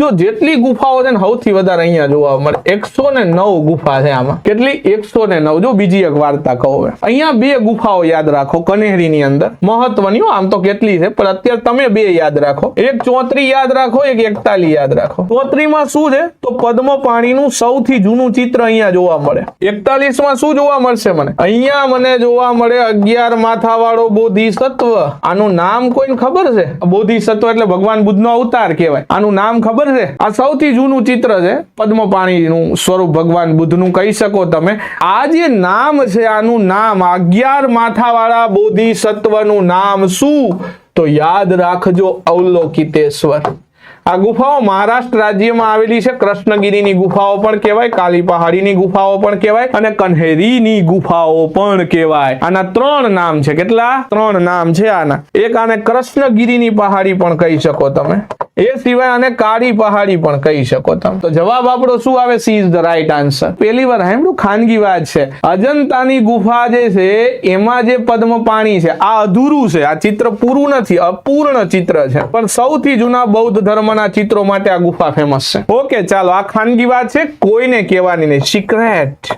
જો જેટલી ગુફાઓ છે ને સૌથી વધારે અહીંયા જોવા મળે, એકસો ને નવ ગુફા છે આમાં. કેટલી? એકસો ને નવ. જો બીજી એક વાર્તા કહો અહીંયા બે ગુફાઓ યાદ રાખો કનેહરીની અંદર. મહત્વની આમ તો કેટલી છે, પણ અત્યારે તમે બે યાદ રાખો. એક ચોત્રી યાદ રાખો, એક એકતાલી યાદ રાખો. ચોત્રીમાં શું છે? તો પદ્મ પાણીનું સૌથી જૂનું ચિત્ર અહીંયા જોવા મળે. એકતાલીસમાં શું જોવા મળશે મને? અહીંયા મને જોવા મળે અગિયાર માથા વાળો બોધિસત્વ. આનું નામ કોઈને ખબર છે? બોધિસત્વ એટલે ભગવાન બુદ્ધનો અવતાર કહેવાય. આનું નામ ખબર છે? આ સૌથી જૂનું ચિત્ર છે પદ્મ પાણીનું સ્વરૂપ ભગવાન બુદ્ધનું. કહી શકો તમે, આ જે નામ છે, આનું નામ અગિયાર માથાવાળા બોધિસત્વનું નામ શું? તો યાદ રાખજો, અવલોકિતેશ્વર. આ ગુફાઓ મહારાષ્ટ્ર રાજ્યમાં આવેલી છે, કૃષ્ણગીરીની ગુફાઓ પણ કહેવાય, કાલી પહાડીની ગુફાઓ પણ કહેવાય અને કન્હેરીની ગુફાઓ પણ કહેવાય. આના ત્રણ નામ છે, કેટલા? ત્રણ નામ છે આના. એક આને કૃષ્ણગીરીની પહાડી પણ કહી શકો તમે. એ સિવાય આને કાળી પહાડી પણ કહી શકો તમે. તો જવાબ આપણો શું આવે? C is the right answer પહેલી વાર સાંભળ્યું? ખાનગી વાત છે. અજંતાની ગુફા જે છે, એમાં જે પદ્મ પાણી છે, આ અધૂરું છે. આ ચિત્ર પૂરું નથી, અપૂર્ણ ચિત્ર છે. પણ સૌથી જૂના બૌદ્ધ ધર્મના ચિત્રો માટે આ ગુફા ફેમસ છે. ઓકે ચાલો, આ ખાનગી વાત છે. કોઈને કહેવાની નહીં. સિક્રેટ